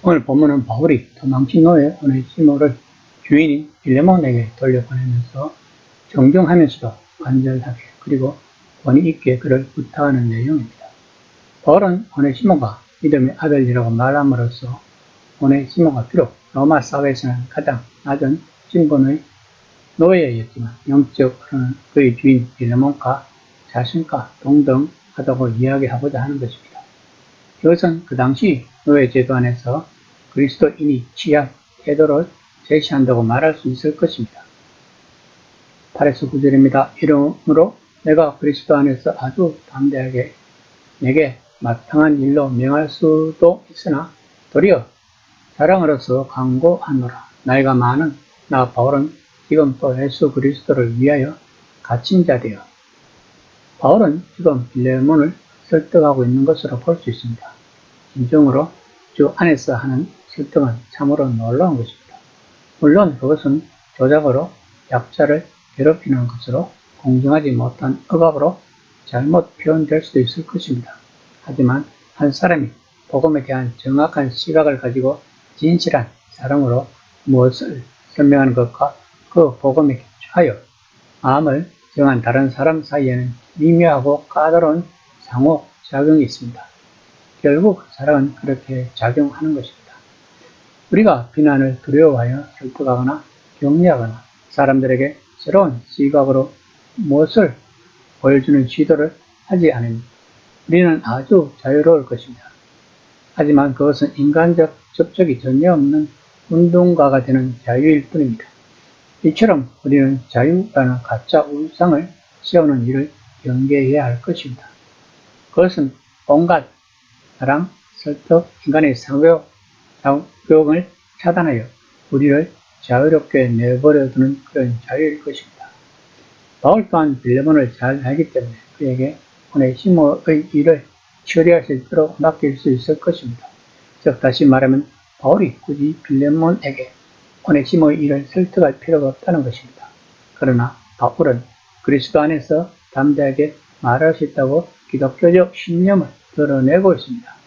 오늘 본문은 바울이 도망친 후에 오네시모를 주인인 빌레몬에게 돌려보내면서 정정하면서도 간절하게 그리고 권위 있게 그를 부탁하는 내용입니다. 바울은 오네시모가 믿음의 아들이라고 말함으로써 오네시모가 비록 로마 사회에서는 가장 낮은 신분의 노예였지만 영적으로는 그의 주인 빌레몬과 자신과 동등하다고 이야기하고자 하는 것입니다. 이것은 그 당시 노예 제도 안에서 그리스도인이 취할 태도를 제시한다고 말할 수 있을 것입니다. 8에서 9절입니다. 이러므로 내가 그리스도 안에서 아주 담대하게 내게 마땅한 일로 명할 수도 있으나 도리어 자랑으로서 강고하노라. 나이가 많은 나 바울은 지금 또 예수 그리스도를 위하여 갇힌 자 되어 바울은 지금 빌레몬을 설득하고 있는 것으로 볼 수 있습니다. 진정으로 주 안에서 하는 설득은 참으로 놀라운 것입니다. 물론 그것은 조작으로 약자를 괴롭히는 것으로 공정하지 못한 억압으로 잘못 표현될 수도 있을 것입니다. 하지만 한 사람이 복음에 대한 정확한 시각을 가지고 진실한 사랑으로 무엇을 설명하는 것과 그 복음에 기초하여 마음을 정한 다른 사람 사이에는 미묘하고 까다로운 상호 작용이 있습니다. 결국 사랑은 그렇게 작용하는 것입니다. 우리가 비난을 두려워하여 설득하거나 격려하거나 사람들에게 새로운 시각으로 무엇을 보여주는 시도를 하지 않으니 우리는 아주 자유로울 것입니다. 하지만 그것은 인간적 접촉이 전혀 없는 운동가가 되는 자유일 뿐입니다. 이처럼 우리는 자유라는 가짜 울상을 세우는 일을 경계해야 할 것입니다. 그것은 온갖 사랑, 설득, 인간의 상교, 교육을 차단하여 우리를 자유롭게 내버려두는 그런 자유일 것입니다. 바울 또한 빌레몬을 잘 알기 때문에 그에게 오네시모의 일을 처리할 수 있도록 맡길 수 있을 것입니다. 즉 다시 말하면 바울이 굳이 빌레몬에게 오네시모의 일을 설득할 필요가 없다는 것입니다. 그러나 바울은 그리스도 안에서 담대하게 말할 수 있다고 기독교적 신념을 드러내고 있습니다.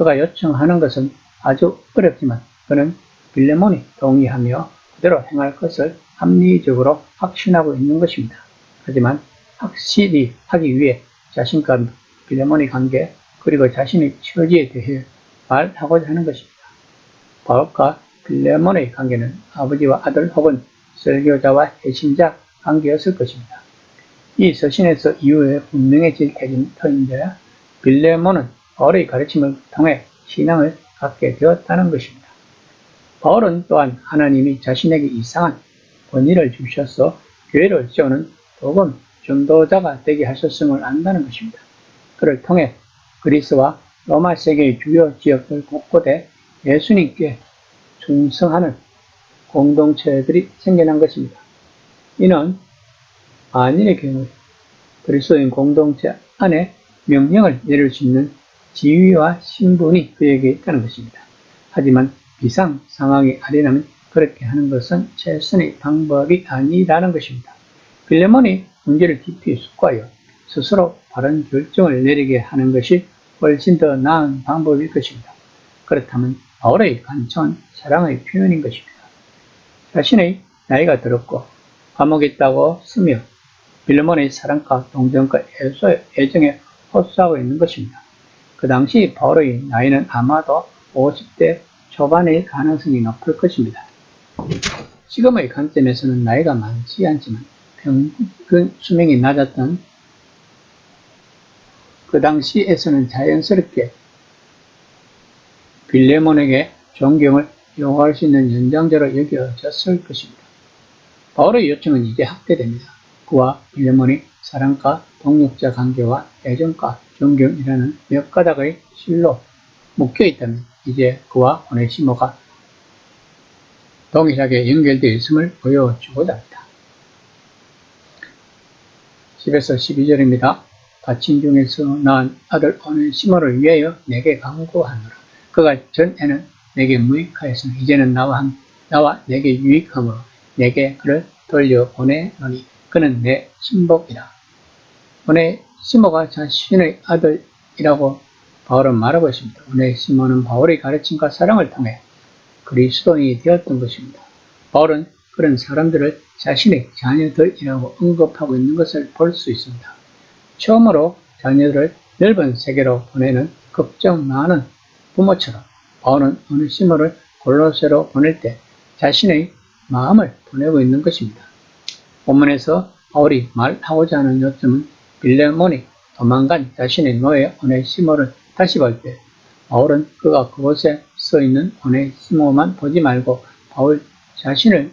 그가 요청하는 것은 아주 어렵지만 그는 빌레몬이 동의하며 그대로 행할 것을 합리적으로 확신하고 있는 것입니다. 하지만 확실히 하기 위해 자신과 빌레몬의 관계 그리고 자신의 처지에 대해 말하고자 하는 것입니다. 바울과 빌레몬의 관계는 아버지와 아들 혹은 설교자와 해신자 관계였을 것입니다. 이 서신에서 이후에 분명해질 터인데 빌레몬은 바울의 가르침을 통해 신앙을 갖게 되었다는 것입니다. 바울은 또한 하나님이 자신에게 이상한 권위를 주셔서 교회를 세우는 복음 전도자가 되게 하셨음을 안다는 것입니다. 그를 통해 그리스와 로마 세계의 주요 지역들 곳곳에 예수님께 충성하는 공동체들이 생겨난 것입니다. 이는 만일의 경우 그리스도인 공동체 안에 명령을 내릴 수 있는 지위와 신분이 그에게 있다는 것입니다. 하지만 비상 상황이 아니라면 그렇게 하는 것은 최선의 방법이 아니라는 것입니다. 빌레몬이 문제를 깊이 숙고하여 스스로 바른 결정을 내리게 하는 것이 훨씬 더 나은 방법일 것입니다. 그렇다면 바울의 간청은 사랑의 표현인 것입니다. 자신의 나이가 들었고 감옥에 있다고 쓰며 빌레몬의 사랑과 동정과 애정에 호소하고 있는 것입니다. 그 당시 바울의 나이는 아마도 50대 초반일 가능성이 높을 것입니다. 지금의 관점에서는 나이가 많지 않지만 평균 수명이 낮았던 그 당시에서는 자연스럽게 빌레몬에게 존경을 요구할 수 있는 연장자로 여겨졌을 것입니다. 바울의 요청은 이제 확대됩니다. 그와 빌레몬이 사랑과 동력자 관계와 애정과 존경이라는 몇 가닥의 실로 묶여 있다면 이제 그와 오네시모가 동일하게 연결되어 있음을 보여주고자 합니다. 10에서 12절입니다. 갇힌 중에서 낳은 아들 오네시모를 위하여 내게 강구하노라. 그가 전에는 내게 무익하였으나 이제는 나와, 한, 나와 내게 유익함으로 내게 그를 돌려보내노니 그는 내 신복이라. 오네 시모가 자신의 아들이라고 바울은 말하고 있습니다. 오네시모는 바울의 가르침과 사랑을 통해 그리스도인이 되었던 것입니다. 바울은 그런 사람들을 자신의 자녀들이라고 언급하고 있는 것을 볼 수 있습니다. 처음으로 자녀들을 넓은 세계로 보내는 걱정 많은 부모처럼 바울은 오네시모를 골로새로 보낼 때 자신의 마음을 보내고 있는 것입니다. 본문에서 바울이 말하고자 하는 요점은 빌레몬이 도망간 자신의 노예 오네시모를 다시 볼 때 바울은 그가 그곳에 서 있는 오네시모만 보지 말고 바울 자신을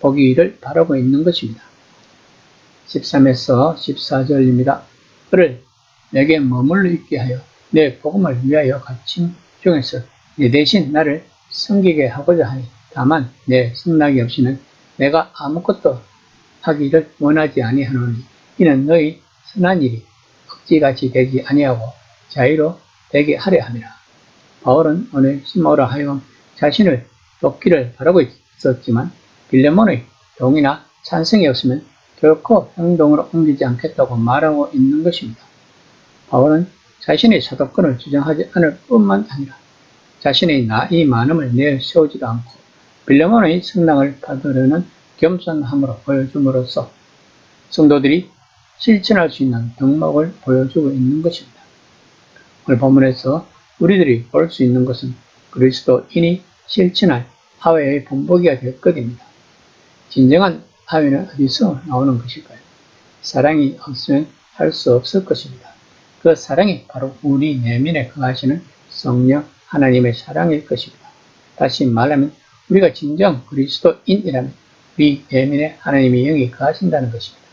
보기를 바라고 있는 것입니다. 13에서 14절입니다. 그를 내게 머물러 있게 하여 내 복음을 위하여 갇힌 중에서 내 대신 나를 섬기게 하고자 하니 다만 내 승낙이 없이는 내가 아무것도 하기를 원하지 아니하노니 이는 너희 선한 일이 억지같이 되지 아니하고 자유로 되게 하려 함이라. 바울은 오늘 시모라 하여금 자신을 돕기를 바라고 있었지만 빌레몬의 동의나 찬성이 없으면 결코 행동으로 옮기지 않겠다고 말하고 있는 것입니다. 바울은 자신의 사도권을 주장하지 않을 뿐만 아니라 자신의 나이 많음을 내세우지도 않고 빌레몬의 승낙을 받으려는 겸손함으로 보여줌으로써 성도들이 실천할 수 있는 덕목을 보여주고 있는 것입니다. 오늘 본문에서 우리들이 볼 수 있는 것은 그리스도인이 실천할 하회의 본보기가 될 것입니다. 진정한 하회는 어디서 나오는 것일까요? 사랑이 없으면 할 수 없을 것입니다. 그 사랑이 바로 우리 내면에 거하시는 성령 하나님의 사랑일 것입니다. 다시 말하면 우리가 진정 그리스도인이라면 우리 내면에 하나님의 영이 거하신다는 것입니다.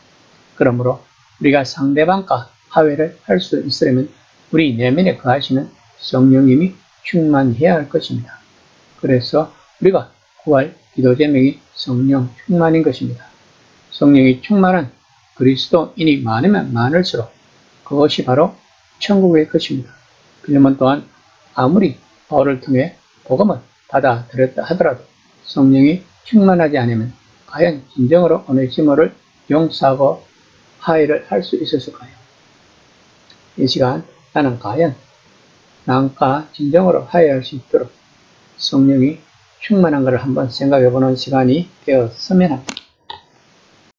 그러므로 우리가 상대방과 하회를 할 수 있으려면 우리 내면에 거하시는 성령님이 충만해야 할 것입니다. 그래서 우리가 구할 기도 제명이 성령 충만인 것입니다. 성령이 충만한 그리스도인이 많으면 많을수록 그것이 바로 천국의 것입니다. 빌레몬 또한 아무리 바울을 통해 복음을 받아들였다 하더라도 성령이 충만하지 않으면 과연 진정으로 오네시모를 용서하고 화해를 할수 있었을까요? 이 시간 나는 과연 남과 진정으로 화해할 수 있도록 성령이 충만한 것을 한번 생각해 보는 시간이 되었으면 합니다.